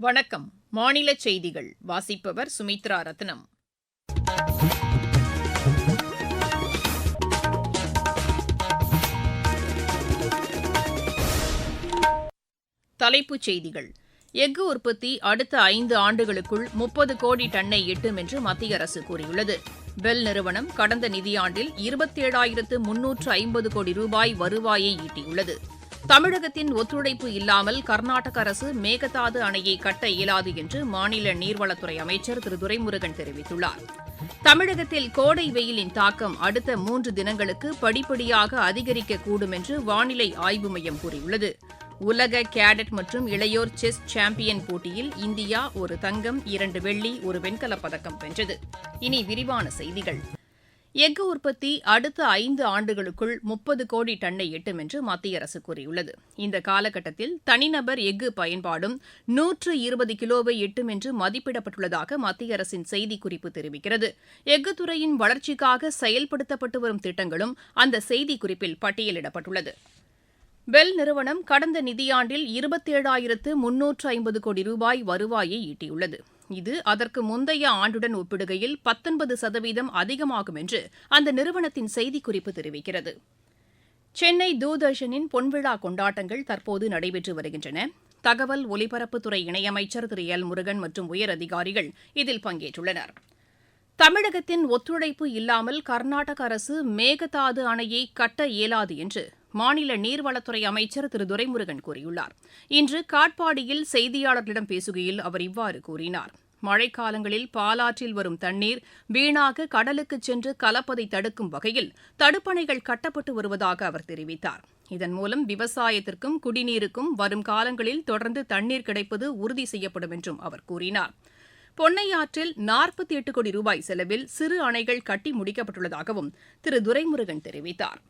வணக்கம். மாநில செய்திகள். வாசிப்பவர் சுமித்ரா ரத்னம். தலைப்புச் செய்திகள். எஃகு உற்பத்தி அடுத்த ஐந்து ஆண்டுகளுக்குள் முப்பது கோடி டன்னை எட்டும் என்று மத்திய அரசு கூறியுள்ளது. பெல் நிறுவனம் கடந்த நிதியாண்டில் இருபத்தேழாயிரத்து முன்னூற்று ஐம்பது கோடி ரூபாய் வருவாயை ஈட்டியுள்ளது. தமிழகத்தின் ஒத்துழைப்பு இல்லாமல் கர்நாடக அரசு மேகதாது அணையை கட்ட இயலாது என்று மாநில நீர்வளத்துறை அமைச்சர் திரு துரைமுருகன் தெரிவித்துள்ளார். தமிழகத்தில் கோடை வெயிலின் தாக்கம் அடுத்த மூன்று தினங்களுக்கு படிப்படியாக அதிகரிக்கக்கூடும் என்று வானிலை ஆய்வு மையம் கூறியுள்ளது. உலக கேடட் மற்றும் இளையோர் செஸ் சாம்பியன் போட்டியில் இந்தியா ஒரு தங்கம் இரண்டு வெள்ளி ஒரு வெண்கலப் பதக்கம் வென்றது. இனி விரிவான செய்திகள். எஃகு உற்பத்தி அடுத்த ஐந்து ஆண்டுகளுக்குள் முப்பது கோடி டன்னை எட்டும் என்று மத்திய அரசு கூறியுள்ளது. இந்த காலகட்டத்தில் தனிநபர் எஃகு பயன்பாடும் நூற்று இருபது கிலோவை எட்டும் என்று மதிப்பிடப்பட்டுள்ளதாக மத்திய அரசின் செய்திக்குறிப்பு தெரிவிக்கிறது. எஃகு துறையின் வளர்ச்சிக்காக செயல்படுத்தப்பட்டு வரும் திட்டங்களும் அந்த செய்திக்குறிப்பில் பட்டியலிடப்பட்டுள்ளது. பெல் நிறுவனம் கடந்த நிதியாண்டில் இருபத்தேழாயிரத்து முன்னூற்று ஐம்பது கோடி ரூபாய் வருவாயை ஈட்டியுள்ளது. இது அதற்கு முந்தைய ஆண்டுடன் ஒப்பிடுகையில் பத்தொன்பது சதவீதம் அதிகமாகும் என்று அந்த நிறுவனத்தின் செய்திக்குறிப்பு தெரிவிக்கிறது. சென்னை தூர்தர்ஷனின் பொன்விழா கொண்டாட்டங்கள் தற்போது நடைபெற்று வருகின்றன. தகவல் ஒலிபரப்புத்துறை இணையமைச்சர் திரு. எல். முருகன் மற்றும் உயரதிகாரிகள் இதில் பங்கேற்றுள்ளனர். தமிழகத்தின் ஒத்துழைப்பு இல்லாமல் கர்நாடக அரசு மேகதாது அணையை கட்ட இயலாது என்று மாநில நீர்வளத்துறை அமைச்சர் திரு. துரைமுருகன் கூறியுள்ளார். இன்று காட்பாடியில் செய்தியாளர்களிடம் பேசுகையில் அவர் இவ்வாறு கூறினார். மழைக்காலங்களில் பாலாற்றில் வரும் தண்ணீர் வீணாக கடலுக்கு சென்று கலப்பதை தடுக்கும் வகையில் தடுப்பணைகள் கட்டப்பட்டு வருவதாக அவர் தெரிவித்தார். இதன் மூலம் விவசாயத்திற்கும் குடிநீருக்கும் வரும் காலங்களில் தொடர்ந்து தண்ணீர் கிடைப்பது உறுதி செய்யப்படும் என்றும் அவர் கூறினார். பொன்னையாற்றில் நாற்பத்தி எட்டு கோடி ரூபாய் செலவில் சிறு அணைகள் கட்டி முடிக்கப்பட்டுள்ளதாகவும் திரு. துரைமுருகன் தெரிவித்தார்.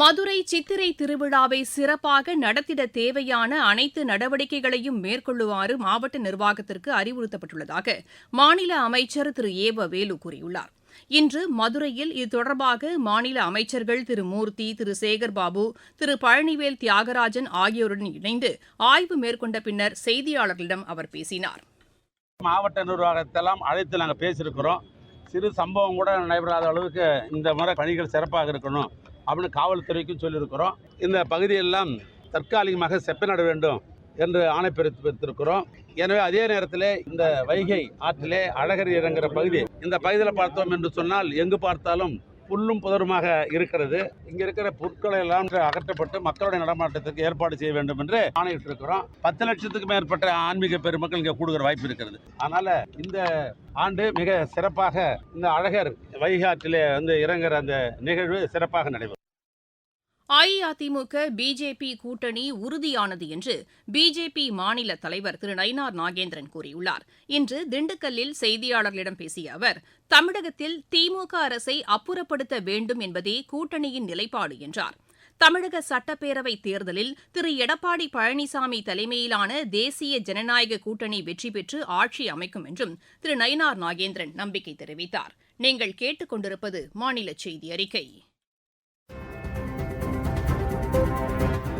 மதுரை சித்திரை திருவிழாவை சிறப்பாக நடத்திட தேவையான அனைத்து நடவடிக்கைகளையும் மேற்கொள்ளுமாறு மாவட்ட நிர்வாகத்திற்கு அறிவுறுத்தப்பட்டுள்ளதாக மாநில அமைச்சர் திரு. ஏவ வேலு கூறியுள்ளார். இன்று மதுரையில் இது தொடர்பாக மாநில அமைச்சர்கள் திரு. மூர்த்தி திரு. சேகர்பாபு திரு. பழனிவேல் தியாகராஜன் ஆகியோருடன் இணைந்து ஆய்வு மேற்கொண்ட பின்னர் செய்தியாளர்களிடம் அவர் பேசினார். மாவட்ட நிர்வாகத்தெல்லாம் அழைத்து நாங்கள் பேசியிருக்கிறோம். சிறு சம்பவம் கூட நடைபெறாத அளவுக்கு இந்த முறை பணிகள் சிறப்பாக இருக்கணும். அப்படின்னு காவல்துறைக்கும் சொல்லியிருக்கிறோம். இந்த பகுதியெல்லாம் தற்காலிகமாக செப்பனிட வேண்டும் என்று ஆணை பிறப்பித்திருக்கிறோம் எனவே அதே நேரத்தில் இந்த வைகை ஆற்றிலே அழகர் இறங்குற பகுதி இந்த பகுதியில் பார்த்தோம் என்று சொன்னால் எங்கு பார்த்தாலும் புல்லும் புதருமாக இருக்கிறது. இங்க இருக்கிற பொருட்களை எல்லாம் அகற்றப்பட்டு மக்களுடைய நடமாட்டத்துக்கு ஏற்பாடு செய்ய வேண்டும் என்று ஆணையிட்டிருக்கிறோம். பத்து லட்சத்துக்கு மேற்பட்ட ஆன்மீக பெருமக்கள் இங்கே கூடுகிற வாய்ப்பு இருக்கிறது. அதனால இந்த ஆண்டு மிக சிறப்பாக இந்த அழகர் வைகாட்டிலே வந்து இறங்குற அந்த நிகழ்வு சிறப்பாக நடைபெறும். அஇஅதிமுக பிஜேபி கூட்டணி உறுதியானது என்று பிஜேபி மாநில தலைவர் திரு நயினார் நாகேந்திரன் கூறியுள்ளார். இன்று திண்டுக்கல்லில் செய்தியாளர்களிடம் பேசிய அவர் தமிழகத்தில் திமுக அரசை அப்புறப்படுத்த வேண்டும் என்பதே கூட்டணியின் நிலைப்பாடு என்றார். தமிழக சட்டப்பேரவைத் தேர்தலில் திரு எடப்பாடி பழனிசாமி தலைமையிலான தேசிய ஜனநாயக கூட்டணி வெற்றி பெற்று ஆட்சி அமைக்கும் என்றும் திரு நயினார் நாகேந்திரன் நம்பிக்கை தெரிவித்தார். நீங்கள் கேட்டுக் கொண்டிருப்பது மாநில செய்தி அறிக்கை.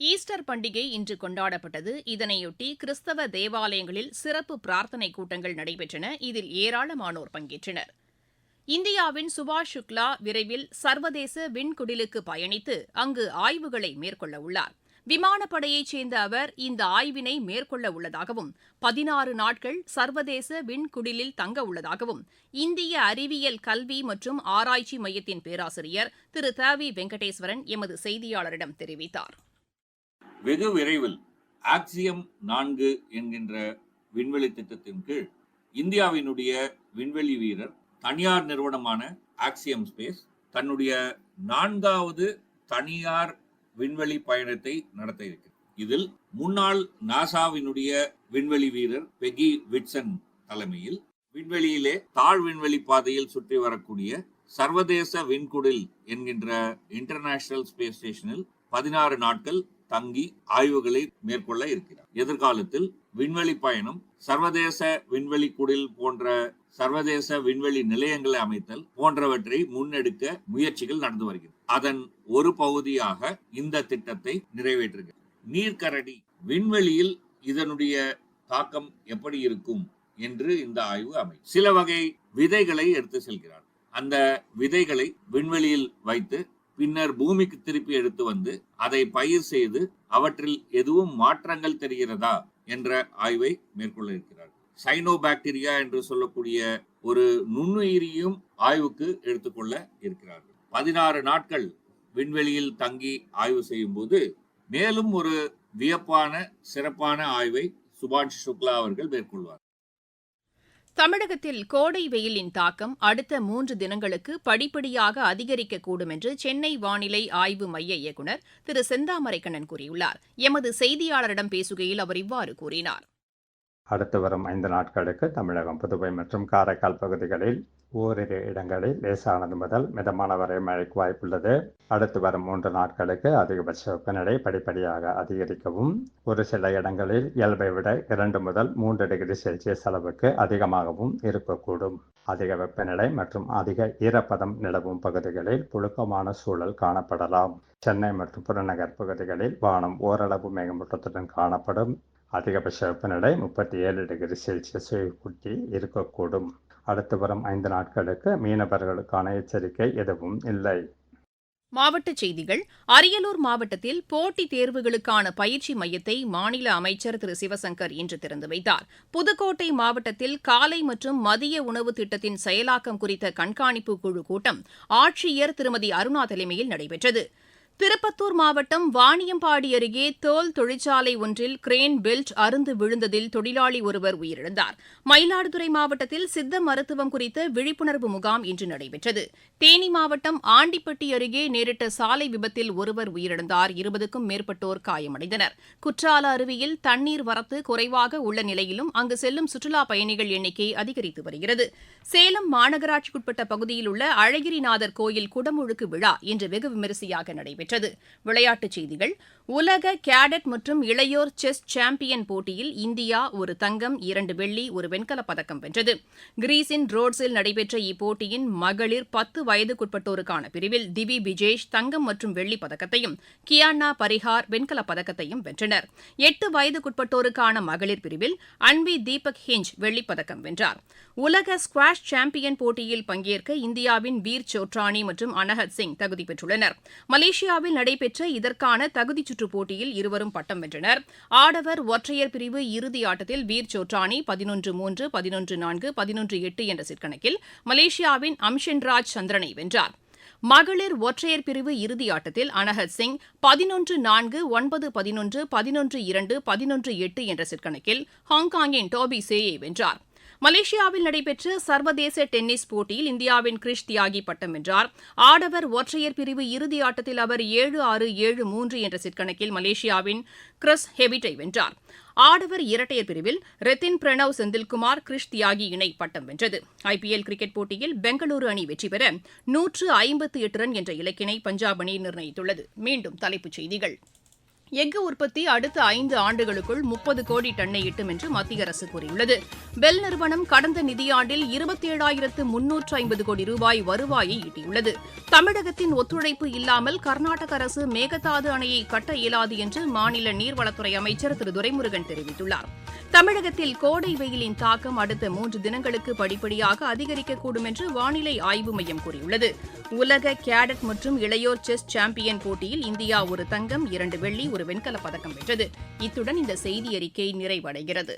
ஈஸ்டர் பண்டிகை இன்று கொண்டாடப்பட்டது. இதனையொட்டி கிறிஸ்தவ தேவாலயங்களில் சிறப்பு பிரார்த்தனை கூட்டங்கள் நடைபெற்றன. இதில் ஏராளமானோர் பங்கேற்றனர். இந்தியாவின் சுபாஷ் சுக்லா விரைவில் சர்வதேச விண்குடிலுக்கு பயணித்து அங்கு ஆய்வுகளை மேற்கொள்ள உள்ளார். விமானப்படையைச் சேர்ந்த அவர் இந்த ஆய்வினை மேற்கொள்ள உள்ளதாகவும் பதினாறு நாட்கள் சர்வதேச விண்குடிலில் தங்க உள்ளதாகவும் இந்திய அறிவியல் கல்வி மற்றும் ஆராய்ச்சி மையத்தின் பேராசிரியர் திரு த வி வெங்கடேஸ்வரன் எமது செய்தியாளரிடம் தெரிவித்தார். வெகு விரைவில் ஆக்சியம் நான்கு என்கின்ற விண்வெளி திட்டத்தின் கீழ் இந்தியாவினுடைய விண்வெளி வீரர் தனியார் நிறுவனமான ஆக்சியம் ஸ்பேஸ் தன்னுடைய நான்காவது தனியார் விண்வெளி பயணத்தை நடத்த இருக்கிறது. இதில் முன்னாள் நாசாவினுடைய விண்வெளி வீரர் பெகி விட்சன் தலைமையில் விண்வெளியிலே தாழ் விண்வெளி பாதையில் சுற்றி வரக்கூடிய சர்வதேச விண்குடில் என்கின்ற இன்டர்நேஷனல் ஸ்பேஸ் ஸ்டேஷனில் பதினாறு நாட்கள் தங்கி ஆய்வுகளை மேற்கொள்ள இருக்கிறார். எதிர்காலத்தில் விண்வெளி பயணம் சர்வதேச விண்வெளி குடில் போன்ற சர்வதேச விண்வெளி நிலையங்களை அமைத்தல் போன்றவற்றை முன்னெடுக்க முயற்சிகள் நடந்து வருகிறது. அதன் ஒரு பகுதியாக இந்த திட்டத்தை நிறைவேற்றுகிறது. நீர்க்கரடி விண்வெளியில் இதனுடைய தாக்கம் எப்படி இருக்கும் என்று இந்த ஆய்வு அமை சில வகை விதைகளை எடுத்து செல்கிறார். அந்த விதைகளை விண்வெளியில் வைத்து பின்னர் பூமிக்கு திருப்பி எடுத்து வந்து அதை பயிர் செய்து அவற்றில் எதுவும் மாற்றங்கள் தெரிகிறதா என்ற ஆய்வை மேற்கொள்ள இருக்கிறார். சைனோபாக்டீரியா என்று சொல்லக்கூடிய ஒரு நுண்ணுயிரியும் ஆய்வுக்கு எடுத்துக்கொள்ள இருக்கிறார்கள். பதினாறு நாட்கள் விண்வெளியில் தங்கி ஆய்வு செய்யும் போது மேலும் ஒரு வியப்பான சிறப்பான ஆய்வை சுபாஷ் சுக்லா அவர்கள் மேற்கொள்வார். தமிழகத்தில் கோடை வெயிலின் தாக்கம் அடுத்த மூன்று தினங்களுக்கு படிப்படியாக அதிகரிக்கக்கூடும் என்று சென்னை வானிலை ஆய்வு மைய இயக்குநர் திரு செந்தாமரைக்கண்ணன் கூறியுள்ளார். எமது செய்தியாளரிடம் பேசுகையில் அவர் இவ்வாறு கூறினார். அடுத்து வரும் ஐந்து நாட்களுக்கு தமிழகம் புதுவை மற்றும் காரைக்கால் பகுதிகளில் ஓரிரு இடங்களில் லேசானது முதல் மிதமான வரை மழைக்கு வாய்ப்புள்ளது. அடுத்து வரும் மூன்று நாட்களுக்கு அதிகபட்ச வெப்பநிலை படிப்படியாக அதிகரிக்கவும். ஒரு சில இடங்களில் இயல்பை விட இரண்டு முதல் மூன்று டிகிரி செல்சியஸ் அளவுக்கு அதிகமாகவும் இருக்கக்கூடும். அதிக வெப்பநிலை மற்றும் அதிக ஈரப்பதம் நிலவும் பகுதிகளில் புழுக்கமான சூழல் காணப்படலாம். சென்னை மற்றும் புறநகர் பகுதிகளில் வானம் ஓரளவு மேகமூட்டத்துடன் காணப்படும். அதிகபட்ச வெப்பநிலை முப்பத்தி ஏழு டிகிரி செல்சியஸை ஒட்டி இருக்கக்கூடும். அடுத்து வரும் ஐந்து நாட்களுக்கு மீனவர்களுக்கான எச்சரிக்கை எதுவும் இல்லை. மாவட்டச் செய்திகள். அரியலூர் மாவட்டத்தில் போட்டித் தேர்வுகளுக்கான பயிற்சி மையத்தை மாநில அமைச்சர் திரு. சிவசங்கர் இன்று திறந்து வைத்தார். புதுக்கோட்டை மாவட்டத்தில் காலை மற்றும் மதிய உணவு திட்டத்தின் செயலாக்கம் குறித்த கண்காணிப்பு குழு கூட்டம் ஆட்சியர் திருமதி அருணா தலைமையில் நடைபெற்றது. திருப்பத்தூர் மாவட்டம் வாணியம்பாடி அருகே தோல் தொழிற்சாலை ஒன்றில் கிரேன் பெல்ட் அருந்து விழுந்ததில் தொழிலாளி ஒருவர் உயிரிழந்தார். மயிலாடுதுறை மாவட்டத்தில் சித்த மருத்துவம் குறித்த விழிப்புணர்வு முகாம் இன்று நடைபெற்றது. தேனி மாவட்டம் ஆண்டிப்பட்டி அருகே நேரிட்ட சாலை விபத்தில் ஒருவர் உயிரிழந்தார். இருபதுக்கும் மேற்பட்டோர் காயமடைந்தனர். குற்றால அருவியில் தண்ணீர் வரத்து குறைவாக உள்ள நிலையிலும் அங்கு செல்லும் சுற்றுலாப் பயணிகள் எண்ணிக்கை அதிகரித்து வருகிறது. சேலம் மாநகராட்சிக்குட்பட்ட பகுதியில் உள்ள அழகிரிநாதர் கோயில் குடமுழுக்கு விழா இன்று வெகு விமரிசையாக நடைபெற்றது. நடைபெற்றது விளையாட்டுச் செய்திகள். உலக கேடட் மற்றும் இளையோர் செஸ் சாம்பியன் போட்டியில் இந்தியா ஒரு தங்கம் இரண்டு வெள்ளி ஒரு வெண்கலப் பதக்கம் வென்றது. கிரீஸின் ரோட்ஸில் நடைபெற்ற இப்போட்டியின் மகளிர் பத்து வயதுக்குட்பட்டோருக்கான பிரிவில் திவி விஜேஷ் தங்கம் மற்றும் வெள்ளிப் பதக்கத்தையும் கியானா பரிஹார் வெண்கலப் பதக்கத்தையும் வென்றனர். எட்டு வயதுக்குட்பட்டோருக்கான மகளிர் பிரிவில் அன்வி தீபக் ஹிஞ்ச் வெள்ளிப் பதக்கம் வென்றார். உலக ஸ்குவாஷ் சாம்பியன் போட்டியில் பங்கேற்க இந்தியாவின் வீர் சோட்ரானி மற்றும் அனஹத் சிங் தகுதி பெற்றுள்ளனர். மலேசியா மலேசியாவில் நடைபெற்ற இதற்கான தகுதிச் சுற்றுப் போட்டியில் இருவரும் பட்டம் வென்றனர். ஆடவர் ஒற்றையர் பிரிவு இறுதி ஆட்டத்தில் வீர் சோட்ரானி பதினொன்று மூன்று பதினொன்று நான்கு பதினொன்று எட்டு என்ற சிற்கணக்கில் மலேசியாவின் அம்ஷன்ராஜ் சந்திரனை வென்றார். மகளிர் ஒற்றையர் பிரிவு இறுதி ஆட்டத்தில் அனஹத் சிங் பதினொன்று நான்கு ஒன்பது பதினொன்று பதினொன்று இரண்டு பதினொன்று எட்டு என்ற சிற்கணக்கில் ஹாங்காங்கின் டோபி சேயை வென்றார். மலேசியாவில் நடைபெற்ற சர்வதேச டென்னிஸ் போட்டியில் இந்தியாவின் கிரிஷ் தியாகி பட்டம் வென்றார். ஆடவர் ஒற்றையர் பிரிவு இறுதி ஆட்டத்தில் அவர் ஏழு ஆறு ஏழு மூன்று என்ற சிற்கணக்கில் மலேசியாவின் கிறிஸ் ஹெபிட்டை வென்றார். ஆடவர் இரட்டையர் பிரிவில் ரெத்தின் பிரணவ் செந்தில்குமார் கிரிஷ் தியாகி இணை பட்டம் வென்றது. ஐபிஎல் கிரிக்கெட் போட்டியில் பெங்களூரு அணி வெற்றி பெற நூற்று ஐம்பத்து எட்டு ரன் என்ற இலக்கினை பஞ்சாப் அணி நிர்ணயித்துள்ளது. மீண்டும் தலைப்புச் செய்திகள். எஃகு உற்பத்தி அடுத்த ஐந்து ஆண்டுகளுக்குள் முப்பது கோடி டன்னை எட்டும் என்று மத்திய அரசு கூறியுள்ளது. பெல் நிறுவனம் கடந்த நிதியாண்டில் இருபத்தி ஏழாயிரத்து முன்னூற்று ஐம்பது கோடி ரூபாய் வருவாயை ஈட்டியுள்ளது. தமிழகத்தின் ஒத்துழைப்பு இல்லாமல் கர்நாடக அரசு மேகதாது அணையை கட்ட இயலாது என்று மாநில நீர்வளத்துறை அமைச்சர் திரு துரைமுருகன் தெரிவித்துள்ளார். தமிழகத்தில் கோடை வெயிலின் தாக்கம் அடுத்த மூன்று தினங்களுக்கு படிப்படியாக அதிகரிக்கக்கூடும் என்று வானிலை ஆய்வு மையம் கூறியுள்ளது. உலக கேடட் மற்றும் இளையோர் செஸ் சாம்பியன் போட்டியில் இந்தியா ஒரு தங்கம் இரண்டு வெள்ளி ஒரு ஒரு வெண்கலப் பதக்கம் வென்றது. இத்துடன் இந்த செய்தி அறிக்கை நிறைவடைகிறது.